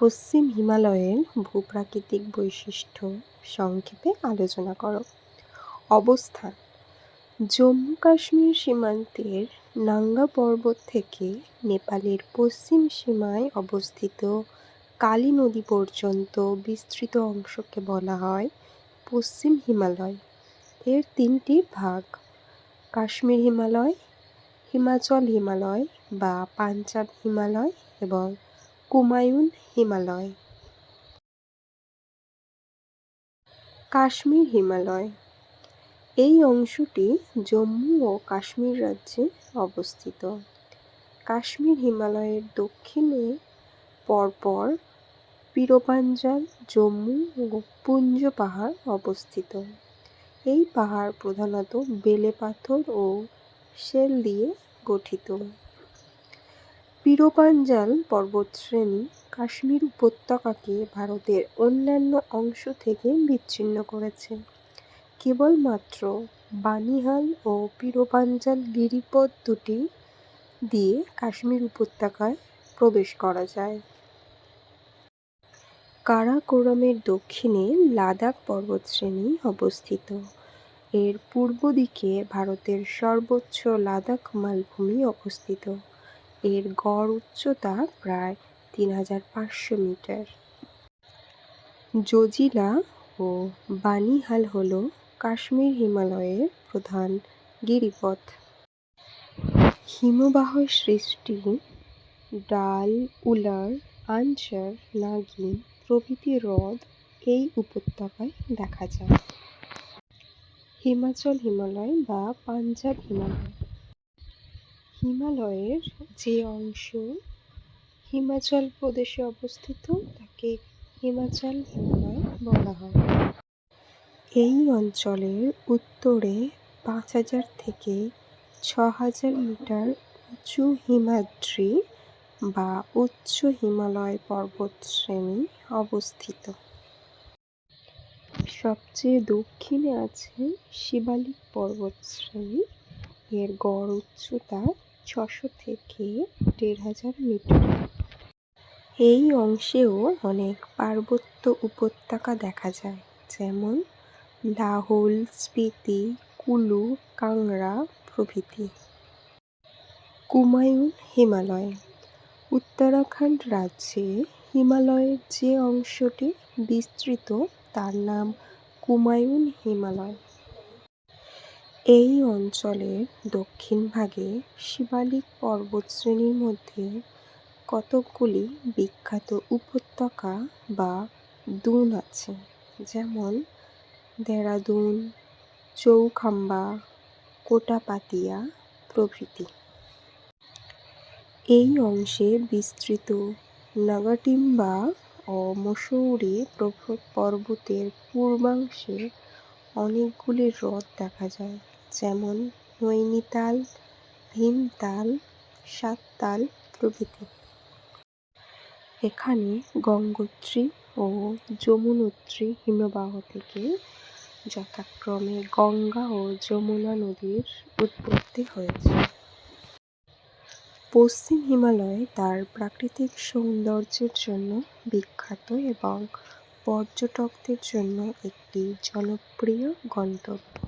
পশ্চিম হিমালয়ের ভূপ্রাকৃতিক বৈশিষ্ট্য সংক্ষেপে আলোচনা করো। অবস্থান, জম্মু কাশ্মীর সীমান্তের নাঙ্গা পর্বত থেকে নেপালের পশ্চিম সীমায় অবস্থিত কালী নদী পর্যন্ত বিস্তৃত অংশকে বলা হয় পশ্চিম হিমালয়। এর তিনটি ভাগ, কাশ্মীর হিমালয়, হিমাচল হিমালয় বা পাঞ্জাব হিমালয় এবং কুমায়ুন হিমালয়। কাশ্মীর হিমালয়। এই অংশটি জম্মু ও কাশ্মীর রাজ্যে অবস্থিত। কাশ্মীর হিমালয়ের দক্ষিণে পরপর পীরপাঞ্জাল, জম্মু ও পুঞ্জ পাহাড় অবস্থিত। এই পাহাড় প্রধানত বেলে পাথর ও শেল দিয়ে গঠিত। পীরপাঞ্জাল পর্বতশ্রেণী কাশ্মীর উপত্যকাকে ভারতের অন্যান্য অংশ থেকে বিচ্ছিন্ন করেছে। কেবলমাত্র বানিহাল ও পীরপাঞ্জাল গিরিপথ দুটি দিয়ে কাশ্মীর উপত্যকায় প্রবেশ করা যায়। কারাকোরামের দক্ষিণে লাদাখ পর্বতশ্রেণী অবস্থিত। এর পূর্ব দিকে ভারতের সর্বোচ্চ লাদাখ মালভূমি অবস্থিত। এর গড় উচ্চতা প্রায় তিন হাজার পাঁচশো মিটার। জজিলা ও বানিহাল হল কাশ্মীর হিমালয়ের প্রধান গিরিপথ। হিমবাহ সৃষ্টি ডাল, উলার, আনসার, নাগিন প্রভৃতি হ্রদ এই উপত্যকায় দেখা যায়। হিমাচল হিমালয় বা পাঞ্জাব হিমালয় হিমালয়ের যে অংশ, হিমাচল প্রদেশে অবস্থিত, তাকে হিমাচল হিমালয় বলা হয়। এই অঞ্চলের উত্তরে পাঁচ হাজার থেকে ছ হাজার মিটার উঁচু হিমাদ্রি বা উচ্চ হিমালয় পর্বতশ্রেণী অবস্থিত। সবচেয়ে দক্ষিণে আছে শিবালিক পর্বতশ্রেণী এর গড় উচ্চতা ছশো থেকে দেড় হাজার মিটার। এই অংশেও অনেক পার্বত্য উপত্যকা দেখা যায়, যেমন লাহুল স্পিতি, কুলু কাংড়া প্রভৃতি। কুমায়ুন হিমালয়। উত্তরাখণ্ড রাজ্যে হিমালয়ের যে অংশটি বিস্তৃত, তার নাম কুমায়ুন হিমালয়। এই অঞ্চলের দক্ষিণ ভাগে শিবালিক পর্বতশ্রেণীর মধ্যে কতকগুলি বিখ্যাত উপত্যকা বা দুন আছে, যেমন দেরাদুন, চৌখাম্বা, কোটাপাতিয়া প্রভৃতি। এই অংশে বিস্তৃত নাগাটিম্বা ও মসৌরি পর্বতের পূর্বাংশে অনেকগুলি হ্রদ দেখা যায়। যেমন নৈনিতাল, ভীমতাল, সাততাল প্রভৃতি। এখানে গঙ্গোত্রী ও যমুনোত্রী হিমবাহ থেকে যথাক্রমে গঙ্গা ও যমুনা নদীর উৎপত্তি হয়েছে। পশ্চিম হিমালয় তার প্রাকৃতিক সৌন্দর্যের জন্য বিখ্যাত এবং পর্যটকদের জন্য একটি জনপ্রিয় গন্তব্য।